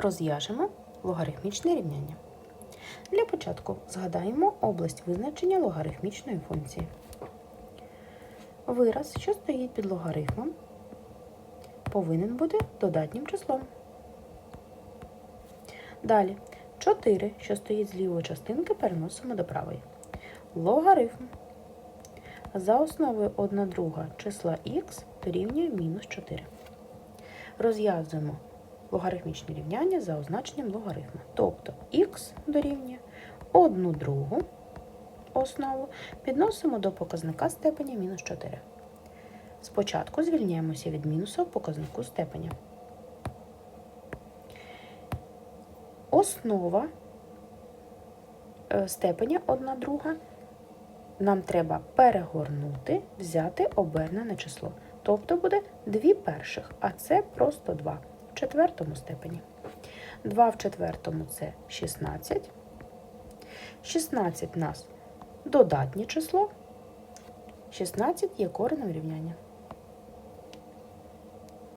Розв'яжемо логарифмічне рівняння. Для початку згадаємо область визначення логарифмічної функції. Вираз, що стоїть під логарифмом, повинен бути додатнім числом. Далі 4, що стоїть з лівої частинки, переносимо до правої. Логарифм. За основою 1 друга числа х дорівнює мінус 4. Розв'язуємо логарифмічне рівняння за означенням логарифму. Тобто х дорівнює 1 другу основу підносимо до показника степеня мінус 4. Спочатку звільняємося від мінуса в показнику степеня. Основа е, степеня 1 друга нам треба перегорнути, взяти обернене число. Тобто буде 2 перших, а це просто 2 в четвертому степені. 2 в четвертому це 16. 16 у нас додатнє число. 16 є коренем рівняння.